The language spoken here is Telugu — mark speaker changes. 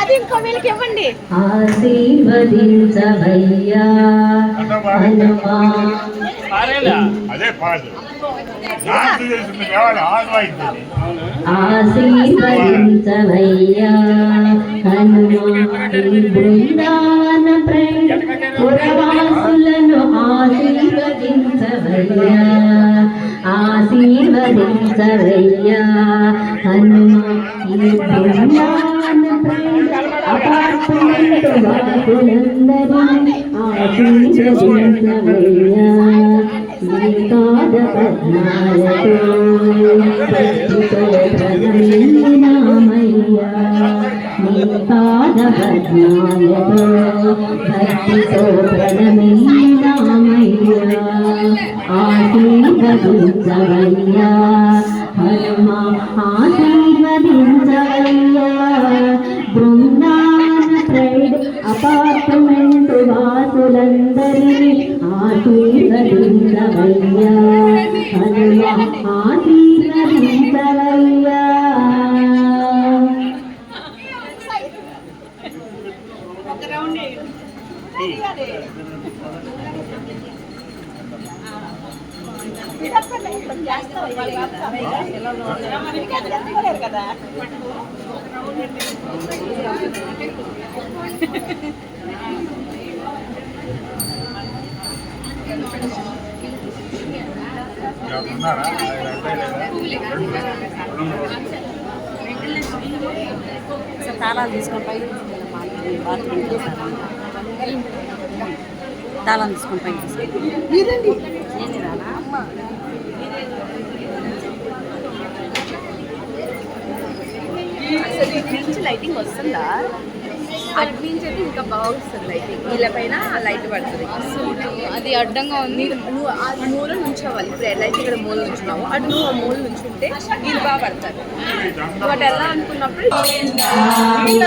Speaker 1: అది ఇంకో వీళ్ళకి ఇవ్వండి.
Speaker 2: ఆశీర్వదించవయ్యా.
Speaker 3: అదే పాడు.
Speaker 2: ఆశీర్వదించవయ్యా. హనుమా ఈ కదయ్యా హనుమా ఈ అపార్ట్మెంట్ వాసులందరినీ ఆశీర్వదించవయ్యా. నీ పాద పద్మాలతో నీ పాద పద్మాలతో భక్తితో ఆశీర్వదించవయ్యా. ఆశీర్వదించవయ్యా ప్రైడ్ అపార్ట్మెంట్ వాసులందరినీ ఆశీర్వదించవయ్యా హనుమా ఆశీర్వదించవయ్యా
Speaker 1: కదా
Speaker 3: ఉన్నారా
Speaker 4: తాళాలు తీసుకొని పైకి తీసుకొని పైకి
Speaker 1: లైటింగ్ వస్తుందా? అటు నుంచి అయితే ఇంకా లైటింగ్ వీళ్ళ పైన లైట్ పడుతుంది. అది అడ్డంగా ఉంది. నువ్వు ఆ మూల నుంచోవాలి ఇప్పుడు ఎలా అయితే ఇక్కడ మూల నుంచున్నావు అటు నువ్వు ఆ మూల నుంచుంటే వీళ్ళు బాగా పడతారు. బట్ ఎలా అనుకున్నప్పుడు వీళ్ళు